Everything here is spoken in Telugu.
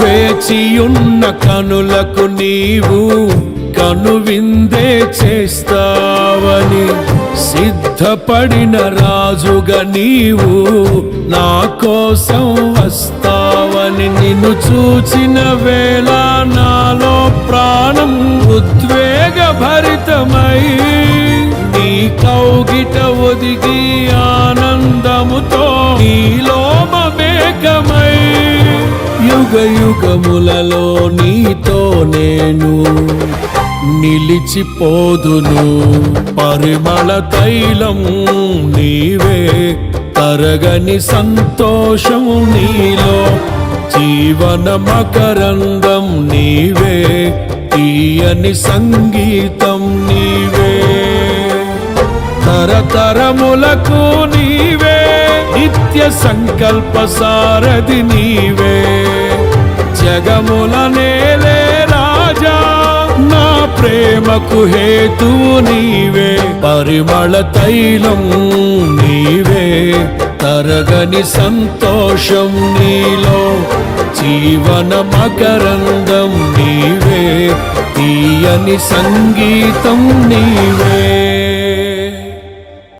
వేచియున్న కనులకు నీవు కనువిందే చేస్తావని సిద్ధపడిన రాజుగా నీవు నా కోసం వస్తావని నిన్ను చూచిన వేళ నాలో ప్రాణం ఉద్వేగ భరితమై నీ కౌగిట ఒదిగి ఆనందముతో నీలో మమేకమై యుగ యుగములలో నీతో నేను నిలిచిపోదును. పరిమళ తైలం నీవే తరగని సంతోషము నీలో. జీవన మకరందం నీవే తీయని సంగీతం నీవే. తరతరములకు నీవే నిత్య సంకల్ప సారథి నీవే. జగముల నేలే రాజా. నా ప్రేమకు హేతువు నీవే. పరిమళ తైలం నీవే. తరగని సంతోషం నీలో. జీవన మకరందం నీవే. తీయని సంగీతం నీవే.